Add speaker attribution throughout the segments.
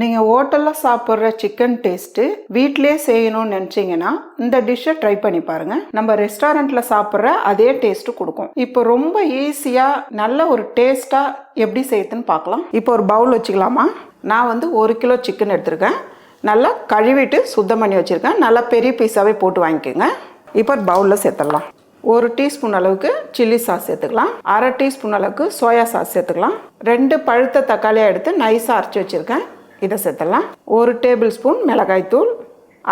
Speaker 1: நீங்கள் ஹோட்டலில் சாப்பிட்ற சிக்கன் டேஸ்ட்டு வீட்டிலேயே செய்யணும்னு நினச்சிங்கன்னா இந்த டிஷ்ஷை ட்ரை பண்ணி பாருங்கள் நம்ம ரெஸ்டாரண்ட்டில் சாப்பிட்ற அதே டேஸ்ட்டு கொடுக்கும். இப்போ ரொம்ப ஈஸியாக நல்ல ஒரு டேஸ்ட்டாக எப்படி செய்யுதுன்னு பார்க்கலாம். இப்போ ஒரு பவுல் வச்சுக்கலாமா? நான் வந்து ஒரு கிலோ சிக்கன் எடுத்திருக்கேன். நல்லா கழுவிட்டு சுத்தம் பண்ணி வச்சுருக்கேன். நல்லா பெரிய பீஸாகவே போட்டு வாங்கிக்கோங்க. இப்போ பவுலில் சேர்த்துடலாம். ஒரு டீஸ்பூன் அளவுக்கு சில்லி சாஸ் சேர்த்துக்கலாம். அரை டீஸ்பூன் அளவுக்கு சோயா சாஸ் சேர்த்துக்கலாம். ரெண்டு பழுத்த தக்காளியாக எடுத்து நைஸாக அரைச்சி வச்சுருக்கேன். இதை சேர்த்தலாம் ஒரு டேபிள் ஸ்பூன் மிளகாய்த்தூள்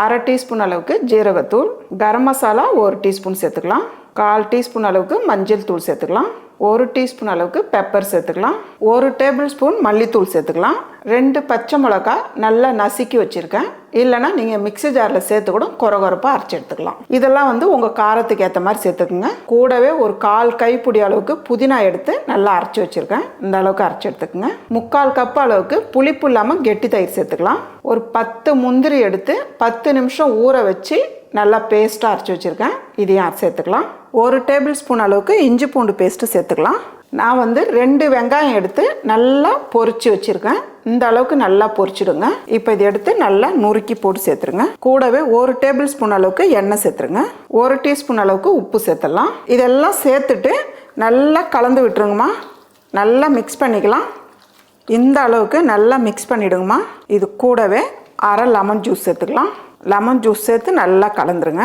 Speaker 1: அரை டீஸ்பூன் அளவுக்கு ஜீரகத்தூள் கரம் மசாலா ஒரு டீஸ்பூன் சேர்த்துக்கலாம். கால் டீஸ்பூன் அளவுக்கு மஞ்சள் தூள் சேர்த்துக்கலாம். ஒரு டீஸ்பூன் அளவுக்கு பெப்பர் சேர்த்துக்கலாம். ஒரு டேபிள் ஸ்பூன் மல்லித்தூள் சேர்த்துக்கலாம். ரெண்டு பச்சை மிளகா நல்லா நசுக்கி வச்சுருக்கேன். இல்லைனா நீங்கள் மிக்ஸி ஜாரில் சேர்த்து கூட குறகுறப்பாக அரைச்சி எடுத்துக்கலாம். இதெல்லாம் வந்து உங்கள் காரத்துக்கு ஏற்ற மாதிரி சேர்த்துக்குங்க. கூடவே ஒரு கால் கைப்பிடி அளவுக்கு புதினா எடுத்து நல்லா அரைச்சி வச்சுருக்கேன். இந்த அளவுக்கு அரைச்சி எடுத்துக்கோங்க. முக்கால் கப் அளவுக்கு புளிப்பு இல்லாமல் கெட்டி தயிர் சேர்த்துக்கலாம். ஒரு பத்து முந்திரி எடுத்து பத்து நிமிஷம் ஊற வச்சு நல்லா பேஸ்ட்டாக அரைச்சி வச்சுருக்கேன். இதையும் சேர்த்துக்கலாம். ஒரு டேபிள் ஸ்பூன் அளவுக்கு இஞ்சி பூண்டு பேஸ்ட்டு சேர்த்துக்கலாம். நான் வந்து ரெண்டு வெங்காயம் எடுத்து நல்லா பொறிச்சு வச்சுருக்கேன். இந்த அளவுக்கு நல்லா பொறிச்சிடுங்க இப்போ இதை எடுத்து நல்லா நுறுக்கி போட்டு சேர்த்துருங்க. கூடவே ஒரு டேபிள் ஸ்பூன் அளவுக்கு எண்ணெய் சேர்த்துருங்க. ஒரு டீஸ்பூன் அளவுக்கு உப்பு சேர்த்துடலாம். இதெல்லாம் சேர்த்துட்டு நல்லா கலந்து விட்டுருங்கம்மா. நல்லா மிக்ஸ் பண்ணிக்கலாம். இந்த அளவுக்கு நல்லா மிக்ஸ் பண்ணிவிடுங்கம்மா இது கூடவே அரை லெமன் ஜூஸ் சேர்த்துக்கலாம். லெமன் ஜூஸ் சேர்த்து நல்லா கலந்துருங்க.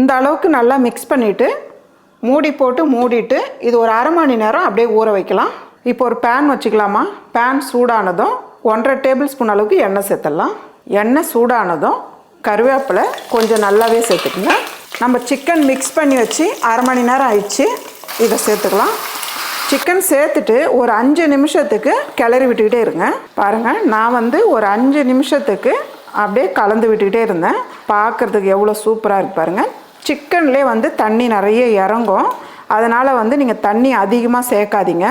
Speaker 1: இந்த அளவுக்கு நல்லா மிக்ஸ் பண்ணிவிட்டு மூடி போட்டு மூடிட்டு இது ஒரு அரை மணி நேரம் அப்படியே ஊற வைக்கலாம். இப்போ ஒரு பேன் வச்சுக்கலாமா? பேன் சூடானதும் ஒன்றரை டேபிள் ஸ்பூன் அளவுக்கு எண்ணெய் சேர்த்துடலாம். எண்ணெய் சூடானதும் கருவேப்பிலை கொஞ்சம் நல்லாவே சேர்த்துக்குங்க. நம்ம சிக்கன் மிக்ஸ் பண்ணி வச்சு அரை மணி நேரம் ஆயிடுச்சு. இதை சேர்த்துக்கலாம். சிக்கன் சேர்த்துட்டு ஒரு அஞ்சு நிமிஷத்துக்கு கிளறி விட்டுக்கிட்டே இருங்க. பாருங்கள் நான் வந்து ஒரு அஞ்சு நிமிஷத்துக்கு அப்படியே கலந்து விட்டுக்கிட்டே இருந்தேன். பார்க்குறதுக்கு எவ்வளோ சூப்பராக இருக்கு பாருங்கள் சிக்கன்லேயே வந்து தண்ணி நிறைய இறங்கும். அதனால் வந்து நீங்கள் தண்ணி அதிகமாக சேர்க்காதீங்க.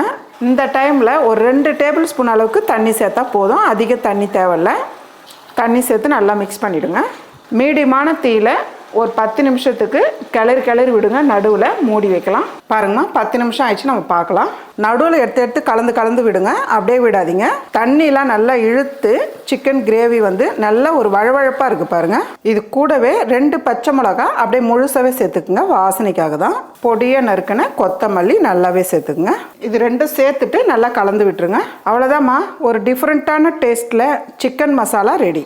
Speaker 1: இந்த டைமில் ஒரு ரெண்டு டேபிள் ஸ்பூன் அளவுக்கு தண்ணி சேர்த்தா போதும். அதிக தண்ணி தேவையில்ல. தண்ணி சேர்த்து நல்லா மிக்ஸ் பண்ணிவிடுங்க மீடியமான தீயில் ஒரு பத்து நிமிஷத்துக்கு கிளறி கிளறி விடுங்க நடுவில் மூடி வைக்கலாம். பாருங்கம்மா பத்து நிமிஷம் ஆயிடுச்சு நம்ம பார்க்கலாம். நடுவில் எடுத்து எடுத்து கலந்து கலந்து விடுங்க. அப்படியே விடாதீங்க. தண்ணியெலாம் நல்லா இழுத்து சிக்கன் கிரேவி வந்து நல்லா ஒரு வழவழப்பாக இருக்குது பாருங்கள் இது கூடவே ரெண்டு பச்சை மிளகா அப்படியே முழுசாகவே சேர்த்துக்குங்க வாசனைக்காக தான். பொடியாக நறுக்கின கொத்தமல்லி நல்லாவே சேர்த்துக்குங்க. இது ரெண்டும் சேர்த்துட்டு நல்லா கலந்து விட்டுருங்க. அவ்வளோதாம்மா ஒரு டிஃப்ரெண்ட்டான டேஸ்ட்டில் சிக்கன் மசாலா ரெடி